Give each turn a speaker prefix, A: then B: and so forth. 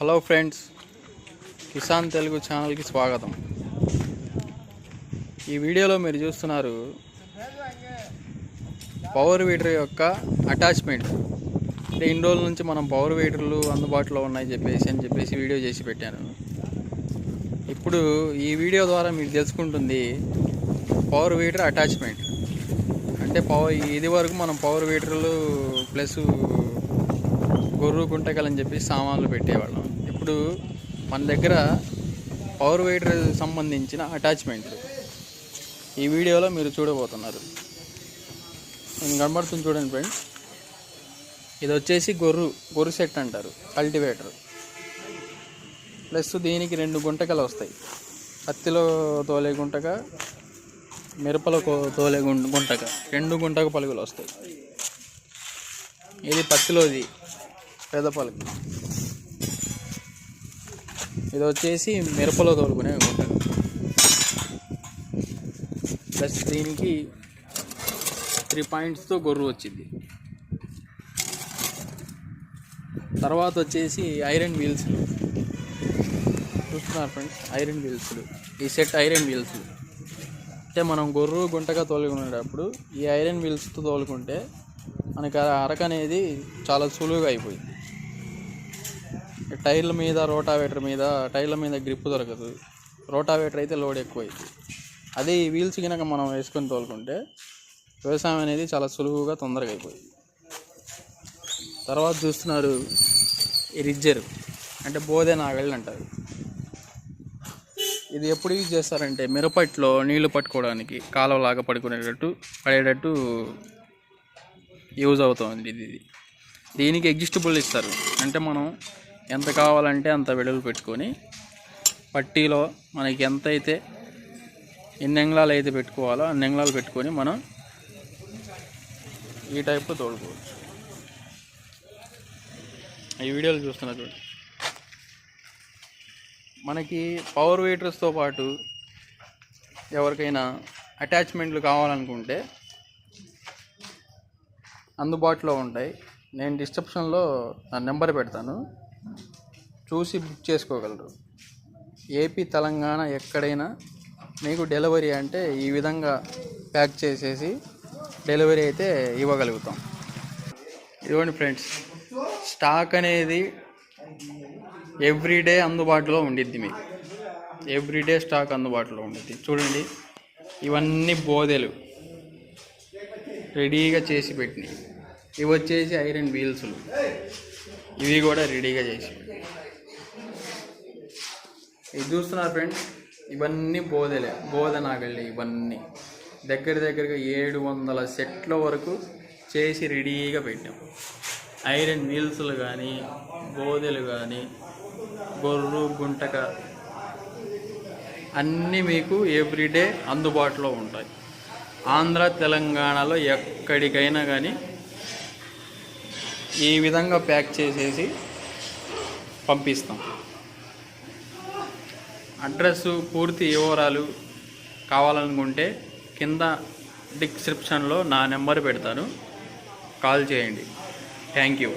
A: Hello friends Kisan Telugu ఛానల్కి స్వాగతం. ఈ వీడియోలో మీరు చూస్తున్నారు పవర్ వీడర్ యొక్క అటాచ్మెంట్ అంటే ఇన్ని రోజుల నుంచి మనం పవర్ వీటర్లు అందుబాటులో ఉన్నాయి చెప్పేసి అని చెప్పేసి వీడియో చేసి పెట్టాను. ఇప్పుడు ఈ వీడియో ద్వారా మీరు తెలుసుకుంటుంది పవర్ వీటర్ అటాచ్మెంట్ అంటే పవర్ ఇది వరకు మనం పవర్ వీటర్లు ప్లస్ గొర్రు గుంటకలని చెప్పి సామాన్లు పెట్టేవాళ్ళం. ఇప్పుడు మన దగ్గర పవర్ వైడర్ సంబంధించిన అటాచ్మెంట్లు ఈ వీడియోలో మీరు చూడబోతున్నారు. నేను కనబడుతుంది చూడండి ఫ్రెండ్స్ ఇది వచ్చేసి గొర్రు గొర్రు సెట్ అంటారు కల్టివేటర్ ప్లస్ దీనికి రెండు గుంటకలు వస్తాయి. పత్తిలో తోలే గుంటక మిరపలో తోలే గుం- గుంటక. రెండు గుంటక పలుగులు వస్తాయి. ఇది పత్తిలోది. పెద్ద ఇది వచ్చేసి మిరపలో తోలుకునే ఉంటాయి ప్లస్ దీనికి త్రీ పాయింట్స్తో గొర్రు వచ్చింది. తర్వాత వచ్చేసి ఐరన్ వీల్స్ చూస్తున్నారు ఫ్రెండ్స్ ఐరన్ వీల్స్లు ఈ సెట్ ఐరన్ వీల్స్లు అంటే మనం గొర్రు గుంటగా తోలుకునేటప్పుడు ఈ ఐరన్ వీల్స్తో తోలుకుంటే మనకి ఆ అరక అనేది చాలా సులువుగా అయిపోయింది. టైర్ల మీద రోటావేటర్ మీద టైర్ల మీద గ్రిప్ దొరకదు. రోటావేటర్ అయితే లోడ్ ఎక్కువ అవుతుంది అదే ఈ వీల్స్ కనుక మనం వేసుకొని తోలుకుంటే వ్యవసాయం అనేది చాలా సులువుగా తొందరగా అయిపోయింది తర్వాత చూస్తున్నారు రిజ్జర్ అంటే బోధే నాగళ్ళు అంటారు. ఇది ఎప్పుడు యూజ్ చేస్తారంటే మిరపట్లో నీళ్ళు పట్టుకోవడానికి కాలువలాగా పడుకునేటట్టు పడేటట్టు యూజ్ అవుతుంది ఇది. దీనికి ఎగ్జిస్టబుల్ ఇస్తారు. అంటే మనం ఎంత కావాలంటే అంత వెడల్పు పెట్టుకొని పట్టీలో మనకి ఎంత అయితే ఎన్ని ఎంగళాలు అయితే పెట్టుకోవాలో అన్ని ఎంగళాలు పెట్టుకొని మనం ఈ టైప్లో తోడుకోవచ్చు ఈ వీడియోలు చూస్తున్నా చూడండి మనకి పవర్ వీటర్స్తో పాటు ఎవరికైనా అటాచ్మెంట్లు కావాలనుకుంటే అందుబాటులో ఉంటాయి. నేను డిస్క్రిప్షన్లో నా నెంబర్ పెడతాను. చూసి బుక్ చేసుకోగలరు. ఏపీ తెలంగాణ ఎక్కడైనా మీకు డెలివరీ అంటే ఈ విధంగా ప్యాక్ చేసేసి డెలివరీ అయితే ఇవ్వగలుగుతాం. ఇదిగోండి ఫ్రెండ్స్ స్టాక్ అనేది ఎవ్రీడే అందుబాటులో ఉండిద్ది మీకు. ఎవ్రీడే స్టాక్ అందుబాటులో ఉండిద్ది. చూడండి ఇవన్నీ బోదెలు రెడీగా చేసి పెట్టినాయి ఇవి వచ్చేసి ఐరన్ వీల్స్లు ఇవి కూడా రెడీగా చేసి ఇది చూస్తున్నారు ఫ్రెండ్స్ ఇవన్నీ బోధలే బోధనాగళ్ళే ఇవన్నీ. దగ్గర దగ్గరగా ఏడు వందల సెట్ల వరకు చేసి రెడీగా పెట్టాం. ఐరన్ వీల్స్లు కానీ బోధలు కానీ గొర్రు గుంటక అన్నీ మీకు ఎవ్రీడే అందుబాటులో ఉంటాయి. ఆంధ్ర తెలంగాణలో ఎక్కడికైనా కానీ ఈ విధంగా ప్యాక్ చేసేసి పంపిస్తాం. అడ్రస్ పూర్తి వివరాలు కావాలనుకుంటే కింద డిస్క్రిప్షన్లో నా నెంబర్ పెడతాను. కాల్ చేయండి. Thank you.